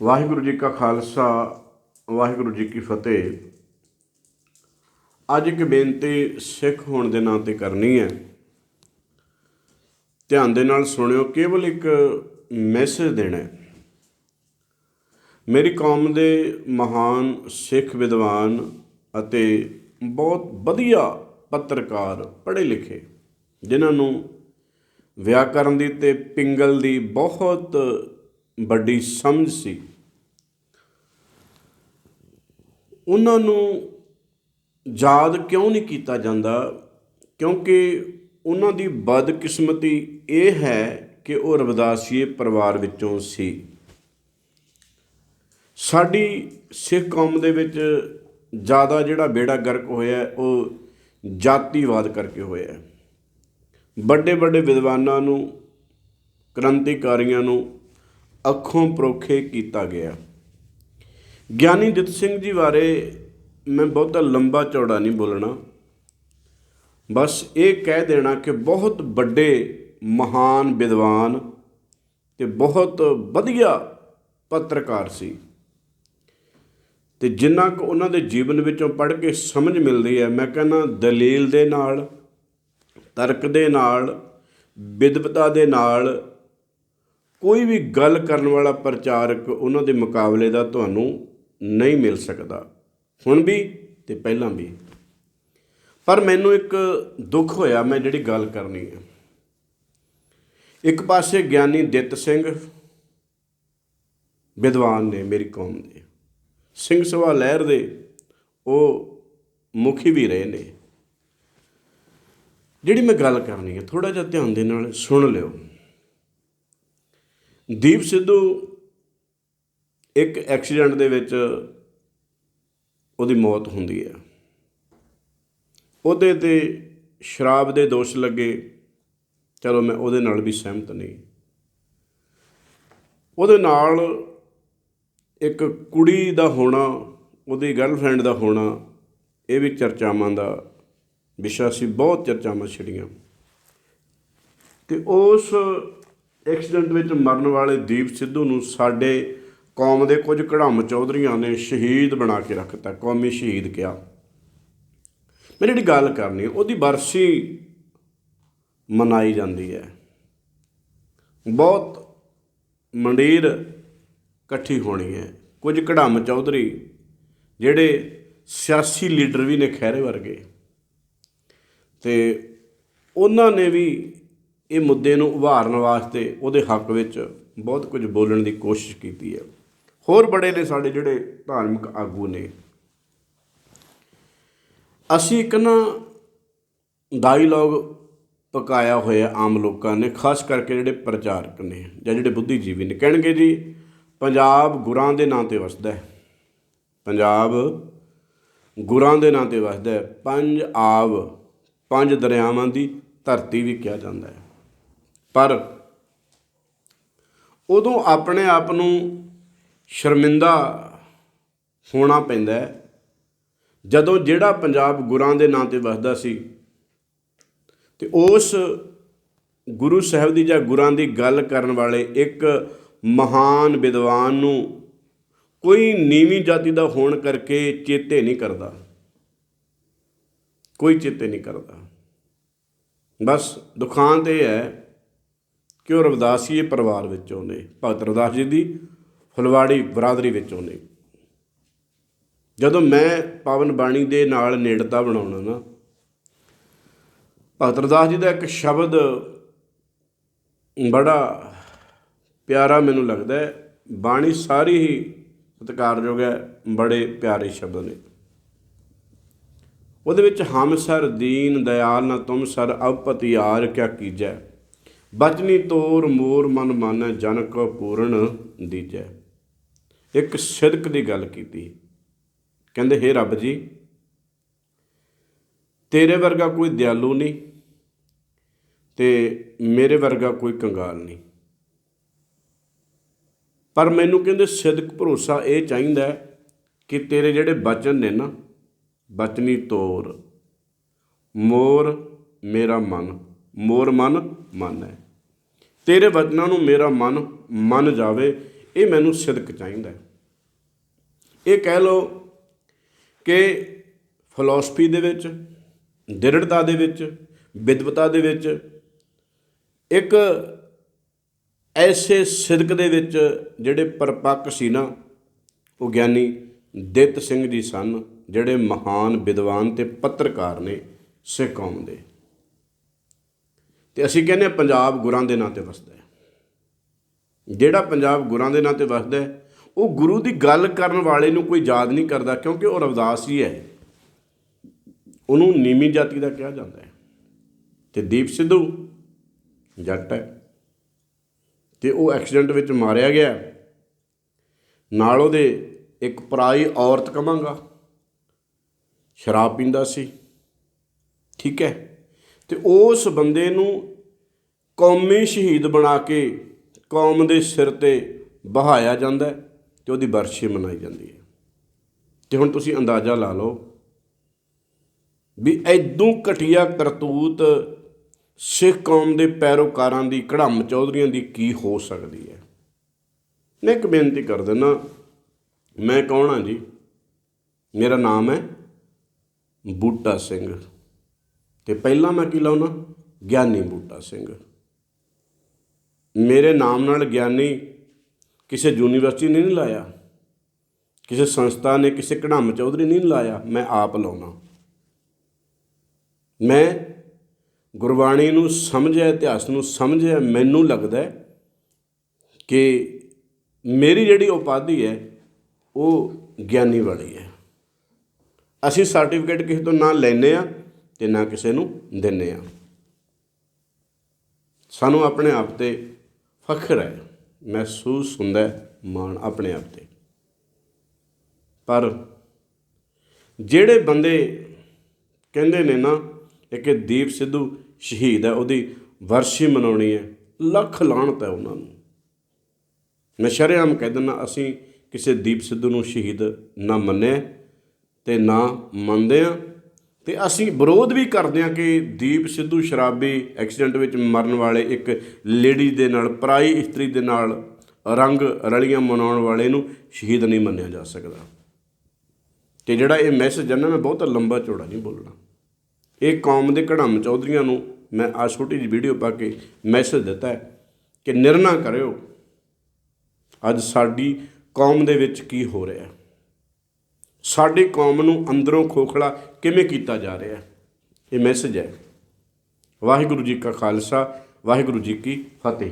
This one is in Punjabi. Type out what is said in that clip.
ਵਾਹਿਗੁਰੂ ਜੀ ਕਾ ਖਾਲਸਾ, ਵਾਹਿਗੁਰੂ ਜੀ ਕੀ ਫਤਿਹ। ਅੱਜ ਇੱਕ ਬੇਨਤੀ ਸਿੱਖ ਹੋਣ ਦੇ ਨਾਂ ਤੇ ਕਰਨੀ ਹੈ। ਧਿਆਨ ਦੇ ਨਾਲ ਸੁਣਿਓ, ਕੇਵਲ ਇੱਕ ਮੈਸੇਜ ਦੇਣਾ ਹੈ। ਮੇਰੀ ਕੌਮ ਦੇ ਮਹਾਨ ਸਿੱਖ ਵਿਦਵਾਨ ਅਤੇ ਬਹੁਤ ਵਧੀਆ ਪੱਤਰਕਾਰ ਪੜ੍ਹੇ ਲਿਖੇ ਜਿਨ੍ਹਾਂ ਨੂੰ ਵਿਆਕਰਨ ਦੀ ਤੇ ਪਿੰਗਲ ਦੀ ਬਹੁਤ ਵੱਡੀ ਸਮਝ ਸੀ। ਉਹਨਾਂ ਨੂੰ ਯਾਦ ਕਿਉਂ ਨਹੀਂ ਕੀਤਾ ਜਾਂਦਾ? ਕਿਉਂਕਿ ਉਹਨਾਂ ਦੀ ਬਦਕਿਸਮਤੀ ਇਹ ਹੈ ਕਿ ਉਹ ਰਵਦਾਸੀਏ ਪਰਿਵਾਰ ਵਿੱਚੋਂ ਸੀ। ਸਾਡੀ ਸਿੱਖ ਕੌਮ ਦੇ ਵਿੱਚ ਜ਼ਿਆਦਾ ਜਿਹੜਾ ਬੇੜਾ ਗਰਕ ਹੋਇਆ, ਉਹ ਜਾਤੀਵਾਦ ਕਰਕੇ ਹੋਇਆ ਵੱਡੇ ਵੱਡੇ ਵਿਦਵਾਨਾਂ ਨੂੰ, ਕ੍ਰਾਂਤੀਕਾਰੀਆਂ ਨੂੰ ਅੱਖੋਂ ਪਰੋਖੇ ਕੀਤਾ ਗਿਆ। ਗਿਆਨੀ ਦਿੱਤ ਸਿੰਘ ਜੀ ਬਾਰੇ ਮੈਂ ਬਹੁਤਾ ਲੰਬਾ ਚੌੜਾ ਨਹੀਂ ਬੋਲਣਾ। ਬਸ ਇਹ ਕਹਿ ਦੇਣਾ ਕਿ ਬਹੁਤ ਵੱਡੇ, ਮਹਾਨ ਵਿਦਵਾਨ ਤੇ ਬਹੁਤ ਵਧੀਆ ਪੱਤਰਕਾਰ ਸੀ। ਤੇ ਜਿੰਨਾ ਕੁ ਉਹਨਾਂ ਦੇ ਜੀਵਨ ਵਿੱਚੋਂ ਪੜ੍ਹ ਕੇ ਸਮਝ ਮਿਲਦੀ ਹੈ, ਮੈਂ ਕਹਿੰਦਾ ਦਲੀਲ ਦੇ ਨਾਲ, ਤਰਕ ਦੇ ਨਾਲ, ਵਿਦਵਤਾ ਦੇ ਨਾਲ ਕੋਈ ਵੀ ਗੱਲ ਕਰਨ ਵਾਲਾ ਪ੍ਰਚਾਰਕ ਉਹਨਾਂ ਦੇ ਮੁਕਾਬਲੇ ਦਾ ਤੁਹਾਨੂੰ ਨਹੀਂ ਮਿਲ ਸਕਦਾ। ਹੁਣ ਵੀ ਤੇ ਪਹਿਲਾਂ ਵੀ। ਪਰ ਮੈਨੂੰ ਇੱਕ ਦੁੱਖ ਹੋਇਆ ਮੈਂ ਜਿਹੜੀ ਗੱਲ ਕਰਨੀ ਹੈ। ਇੱਕ ਪਾਸੇ ਗਿਆਨੀ ਦਿੱਤ ਸਿੰਘ ਵਿਦਵਾਨ ਨੇ ਮੇਰੀ ਕੌਮ ਦੇ। ਸਿੰਘ ਸਭਾ ਲਹਿਰ ਦੇ ਉਹ ਮੁਖੀ ਵੀ ਰਹੇ ਨੇ। ਜਿਹੜੀ ਮੈਂ ਗੱਲ ਕਰਨੀ ਹੈ ਥੋੜਾ ਜਿਹਾ ਧਿਆਨ ਦੇ ਨਾਲ ਸੁਣ ਲਿਓ। ਦੀਪ ਸਿੱਧੂ ਇੱਕ ਐਕਸੀਡੈਂਟ ਦੇ ਵਿੱਚ ਉਹਦੀ ਮੌਤ ਹੁੰਦੀ ਹੈ। ਉਹਦੇ ਤੇ ਸ਼ਰਾਬ ਦੇ ਦੋਸ਼ ਲੱਗੇ। ਚਲੋ ਮੈਂ ਉਹਦੇ ਨਾਲ ਵੀ ਸਹਿਮਤ ਨਹੀਂ। ਉਹਦੇ ਨਾਲ ਇੱਕ ਕੁੜੀ ਦਾ ਹੋਣਾ, ਉਹਦੀ ਗਰਲਫ੍ਰੈਂਡ ਦਾ ਹੋਣਾ, ਇਹ ਵੀ ਚਰਚਾਵਾਂ ਦਾ ਵਿਸ਼ਾ ਸੀ। ਬਹੁਤ ਚਰਚਾਵਾਂ ਛਿੜੀਆਂ। ਤੇ ਉਸ ਐਕਸੀਡੈਂਟ ਵਿੱਚ ਮਰਨ ਵਾਲੇ ਦੀਪ ਸਿੱਧੂ ਨੂੰ ਸਾਡੇ ਕੌਮ ਦੇ ਕੁਝ ਕੜਮ ਚੌਧਰੀਆਂ ਨੇ ਸ਼ਹੀਦ ਬਣਾ ਕੇ ਰੱਖਤਾ, ਕੌਮੀ ਸ਼ਹੀਦ ਕਿਹਾ। ਮੈਂ ਜਿਹੜੀ ਗੱਲ ਕਰਨੀ, ਉਹਦੀ ਬਰਸੀ ਮਨਾਈ ਜਾਂਦੀ ਹੈ। ਬਹੁਤ ਮੰਡੀਰ ਇਕੱਠੀ ਹੋਣੀ ਹੈ। ਕੁਝ ਕੜਾਮ ਚੌਧਰੀ ਜਿਹੜੇ ਸਿਆਸੀ ਲੀਡਰ ਵੀ ਨੇ ਖਹਿਰੇ ਵਰਗੇ, ਤੇ ਉਹਨਾਂ ਨੇ ਵੀ ਇਹ ਮੁੱਦੇ ਨੂੰ ਉਭਾਰਨ ਵਾਸਤੇ ਉਹਦੇ ਹੱਕ ਵਿੱਚ ਬਹੁਤ ਕੁਝ ਬੋਲਣ ਦੀ ਕੋਸ਼ਿਸ਼ ਕੀਤੀ ਹੈ। ਹੋਰ ਬੜੇ ਨੇ ਸਾਡੇ ਜਿਹੜੇ ਧਾਰਮਿਕ ਆਗੂ ਨੇ। ਅਸੀਂ ਇੱਕ ਨਾ ਡਾਇਲੌਗ ਪਕਾਇਆ ਹੋਇਆ ਆਮ ਲੋਕਾਂ ਨੇ, ਖਾਸ ਕਰਕੇ ਜਿਹੜੇ ਪ੍ਰਚਾਰਕ ਨੇ ਜਾਂ ਜਿਹੜੇ ਬੁੱਧੀਜੀਵੀ ਨੇ। ਕਹਿਣਗੇ ਜੀ, ਪੰਜਾਬ ਗੁਰਾਂ ਦੇ ਨਾਂ ਤੇ ਵਸਦਾ ਹੈ। ਪੰਜਾਬ ਗੁਰਾਂ ਦੇ ਨਾਂ ਤੇ ਵਸਦਾ ਹੈ। ਪੰਜ ਆਬ ਪੰਜ ਦਰਿਆਵਾਂ ਦੀ ਧਰਤੀ ਵੀ ਕਿਹਾ ਜਾਂਦਾ ਹੈ। ਪਰ ਉਦੋਂ ਆਪਣੇ ਆਪ ਨੂੰ ਸ਼ਰਮਿੰਦਾ ਹੋਣਾ ਪੈਂਦਾ ਜਦੋਂ ਜਿਹੜਾ ਪੰਜਾਬ ਗੁਰਾਂ ਦੇ ਨਾਂ ਤੇ ਵਸਦਾ ਸੀ ਤੇ ਉਸ ਗੁਰੂ ਸਾਹਿਬ ਦੀ ਜਾਂ ਗੁਰਾਂ ਦੀ ਗੱਲ ਕਰਨ ਵਾਲੇ ਇੱਕ ਮਹਾਨ ਵਿਦਵਾਨ ਨੂੰ ਕੋਈ ਨੀਵੀਂ ਜਾਤੀ ਦਾ ਹੋਣ ਕਰਕੇ ਚੇਤੇ ਨਹੀਂ ਕਰਦਾ। ਕੋਈ ਚੇਤੇ ਨਹੀਂ ਕਰਦਾ। ਬਸ ਦੁਖਾਂਤ ਇਹ ਹੈ ਕਿ ਉਹ ਰਵਿਦਾਸੀਏ ਪਰਿਵਾਰ ਵਿੱਚੋਂ ਨੇ ਭਗਤ ਰਵਿਦਾਸ ਜੀ ਦੀ ਫੁਲਵਾੜੀ ਬਰਾਦਰੀ ਵਿੱਚੋਂ ਨੇ ਜਦੋਂ ਮੈਂ ਪਾਵਨ ਬਾਣੀ ਦੇ ਨਾਲ ਨੇੜਤਾ ਬਣਾਉਣਾ ਨਾ, ਭਗਤ ਰਵਿਦਾਸ ਜੀ ਦਾ ਇੱਕ ਸ਼ਬਦ ਬੜਾ ਪਿਆਰਾ ਮੈਨੂੰ ਲੱਗਦਾ ਹੈ। ਬਾਣੀ ਸਾਰੀ ਹੀ ਸਤਿਕਾਰਯੋਗ ਹੈ, ਬੜੇ ਪਿਆਰੇ ਸ਼ਬਦ ਨੇ। ਉਹਦੇ ਵਿੱਚ ਹਮ ਸਰ ਦੀਨ, ਦਇਆਲ ਨਾ ਤੁਮ ਸਰ ਅਵਪਤ ਯਾਰ ਕਿਆ ਕੀਜੈ। ਬਚਨੀ ਤੋਰ ਮੋਰ ਮਨ ਮਾਨੈ ਜਨ ਕੋ ਪੂਰਨ ਦੀਜੈ। ਇੱਕ ਸਿਦਕ ਦੀ ਗੱਲ ਕੀਤੀ। ਕਹਿੰਦੇ, ਹੇ ਰੱਬ ਜੀ, ਤੇਰੇ ਵਰਗਾ ਕੋਈ ਦਿਆਲੂ ਨਹੀਂ ਤੇ ਮੇਰੇ ਵਰਗਾ ਕੋਈ ਕੰਗਾਲ ਨਹੀਂ। ਪਰ ਮੈਨੂੰ ਕਹਿੰਦੇ, ਸਿਦਕ ਭਰੋਸਾ ਇਹ ਚਾਹੀਦਾ ਕਿ ਤੇਰੇ ਜਿਹੜੇ ਬਚਨ ਨੇ ਨਾ, ਬਚਨੀ ਤੋਰ ਮੋਰ ਮੇਰਾ ਮਨ ਮੋਰ ਮਨ ਮਨ ਹੈ। ਤੇਰੇ ਵਚਨਾਂ ਨੂੰ ਮੇਰਾ ਮਨ ਮੰਨ ਜਾਵੇ, ਇਹ ਮੈਨੂੰ ਸਿਦਕ ਚਾਹੀਦਾ ਇਹ ਕਹਿ ਲਓ ਕਿ ਫਿਲਾਸਫੀ ਦੇ ਵਿੱਚ, ਦ੍ਰਿੜਤਾ ਦੇ ਵਿੱਚ, ਵਿਦਵਤਾ ਦੇ ਵਿੱਚ, ਇੱਕ ਐਸੇ ਸਿਦਕ ਦੇ ਵਿੱਚ ਜਿਹੜੇ ਪਰਪੱਕ ਸੀ ਨਾ, ਉਹ ਗਿਆਨੀ ਦਿੱਤ ਸਿੰਘ ਜੀ ਸਨ, ਜਿਹੜੇ ਮਹਾਨ ਵਿਦਵਾਨ ਤੇ ਪੱਤਰਕਾਰ ਨੇ ਸਿੱਖ ਕੌਮ ਦੇ। ਤੇ ਅਸੀਂ ਕਹਿੰਦੇ ਹਾਂ ਪੰਜਾਬ ਗੁਰਾਂ ਦੇ ਨਾਂ ਤੇ ਵਸਦਾ ਹੈ। ਜਿਹੜਾ ਪੰਜਾਬ ਗੁਰਾਂ ਦੇ ਨਾਂ ਤੇ ਵਸਦਾ ਹੈ, ਉਹ ਗੁਰੂ ਦੀ ਗੱਲ ਕਰਨ ਵਾਲੇ ਨੂੰ ਕੋਈ ਯਾਦ ਨਹੀਂ ਕਰਦਾ, ਕਿਉਂਕਿ ਉਹ ਰਵਦਾਸ ਹੀ ਹੈ। ਉਹਨੂੰ ਨੀਮੀ ਜਾਤੀ ਦਾ ਕਿਹਾ ਜਾਂਦਾ ਹੈ। ਤੇ ਦੀਪ ਸਿੱਧੂ ਜੱਟ ਹੈ। ਤੇ ਉਹ ਐਕਸੀਡੈਂਟ ਵਿੱਚ ਮਾਰਿਆ ਗਿਆ ਨਾਲ ਉਹਦੇ ਇੱਕ ਪਰਾਈ ਔਰਤ ਕਵਾਂਗਾ। ਸ਼ਰਾਬ ਪੀਂਦਾ ਸੀ। ਠੀਕ ਹੈ। ਤੇ ਉਸ ਬੰਦੇ ਨੂੰ ਕੌਮੀ ਸ਼ਹੀਦ ਬਣਾ ਕੇ ਕੌਮ ਦੇ ਸਿਰ ਤੇ ਬਹਾਇਆ ਜਾਂਦਾ ਹੈ ਤੇ ਉਹਦੀ ਬਰਸ਼ੀ ਮਨਾਈ ਜਾਂਦੀ ਹੈ। ਤੇ ਹੁਣ ਤੁਸੀਂ ਅੰਦਾਜ਼ਾ ਲਾ ਲਓ ਵੀ ਐਦੋਂ ਘਟੀਆ ਕਰਤੂਤ ਸਿੱਖ ਕੌਮ ਦੇ ਪੈਰੋਕਾਰਾਂ ਦੀ ਕੜਮ ਚੌਧਰੀਆਂ ਦੀ ਕੀ ਹੋ ਸਕਦੀ ਹੈ? ਮੈਂ ਇੱਕ ਬੇਨਤੀ ਕਰ ਦਿੰਦਾ, ਮੈਂ ਕੌਣ ਹਾਂ ਜੀ? ਮੇਰਾ ਨਾਮ ਹੈ ਬੂਟਾ ਸਿੰਘ। ਤੇ ਪਹਿਲਾਂ ਮੈਂ ਕੀ ਲਾਉਣਾ? ਗਿਆਨੀ ਬੂਟਾ ਸਿੰਘ। ਮੇਰੇ ਨਾਮ ਨਾਲ ਗਿਆਨੀ ਕਿਸੇ ਯੂਨੀਵਰਸਿਟੀ ਨੇ ਨਹੀਂ ਲਾਇਆ। ਕਿਸੇ ਸੰਸਥਾ ਨੇ, ਕਿਸੇ ਕੜਮ ਚੌਧਰੀ ਨਹੀਂ ਲਾਇਆ। ਮੈਂ ਆਪ ਲਾਉਣਾ। ਮੈਂ ਗੁਰਬਾਣੀ ਨੂੰ ਸਮਝਿਆ, ਇਤਿਹਾਸ ਨੂੰ ਸਮਝਿਆ, ਮੈਨੂੰ ਲੱਗਦਾ ਕਿ ਮੇਰੀ ਜਿਹੜੀ ਉਪਾਧੀ ਹੈ, ਉਹ ਗਿਆਨੀ ਵਾਲੀ ਹੈ। ਅਸੀਂ ਸਰਟੀਫਿਕੇਟ ਕਿਸੇ ਤੋਂ ਨਾ ਲੈਨੇ ਆ ਤੇ ਨਾ ਕਿਸੇ ਨੂੰ ਦਿੰਨੇ ਆ। ਸਾਨੂੰ ਆਪਣੇ ਆਪ ਤੇ ਫਖਰ ਹੈ। ਮਹਿਸੂਸ ਹੁੰਦਾ ਮਾਣ ਆਪਣੇ ਆਪ ਤੇ। ਪਰ ਜਿਹੜੇ ਬੰਦੇ ਕਹਿੰਦੇ ਨੇ ਨਾ, ਇੱਕ ਦੀਪ ਸਿੱਧੂ ਸ਼ਹੀਦ ਹੈ, ਉਹਦੀ ਵਰਸ਼ੀ ਮਨਾਉਣੀ ਹੈ, ਲੱਖ ਲਾਹਣਤ ਹੈ ਉਹਨਾਂ ਨੂੰ। ਮੈਂ ਸ਼ਰੇਆਮ ਕਹਿ ਦਿੰਦਾ, ਅਸੀਂ ਕਿਸੇ ਦੀਪ ਸਿੱਧੂ ਨੂੰ ਸ਼ਹੀਦ ਨਾ ਮੰਨਿਆ ਤੇ ਨਾ ਮੰਨਦੇ ਆ ਤੇ ਅਸੀਂ ਵਿਰੋਧ ਵੀ ਕਰਦੇ ਹਾਂ ਕਿ ਦੀਪ ਸਿੱਧੂ ਸ਼ਰਾਬੀ ਐਕਸੀਡੈਂਟ ਵਿੱਚ ਮਰਨ ਵਾਲੇ ਇੱਕ ਲੇਡੀ ਦੇ ਨਾਲ, ਪਰਾਈ ਇਸਤਰੀ ਦੇ ਨਾਲ ਰੰਗ ਰਲੀਆਂ ਮਨਾਉਣ ਵਾਲੇ ਨੂੰ ਸ਼ਹੀਦ ਨਹੀਂ ਮੰਨਿਆ ਜਾ ਸਕਦਾ। ਤੇ ਜਿਹੜਾ ਇਹ ਮੈਸੇਜ ਹੈ ਨਾ, ਮੈਂ ਬਹੁਤ ਲੰਬਾ ਚੌੜਾ ਨਹੀਂ ਬੋਲਣਾ। ਇਹ ਕੌਮ ਦੇ ਕੜਮ ਚੌਧਰੀਆਂ ਨੂੰ ਮੈਂ ਆ ਛੋਟੀ ਜਿਹੀ ਵੀਡੀਓ ਪਾ ਕੇ ਮੈਸੇਜ ਦਿੱਤਾ ਹੈ ਕਿ ਨਿਰਣਾ ਕਰਿਓ। ਅੱਜ ਸਾਡੀ ਕੌਮ ਦੇ ਵਿੱਚ ਕੀ ਹੋ ਰਿਹਾ ਹੈ? ਸਾਡੀ ਕੌਮ ਨੂੰ ਅੰਦਰੋਂ ਖੋਖਲਾ ਕਿਵੇਂ ਕੀਤਾ ਜਾ ਰਿਹਾ ਹੈ? ਇਹ ਮੈਸੇਜ ਹੈ। ਵਾਹਿਗੁਰੂ ਜੀ ਕਾ ਖਾਲਸਾ, ਵਾਹਿਗੁਰੂ ਜੀ ਕੀ ਫਤਿਹ।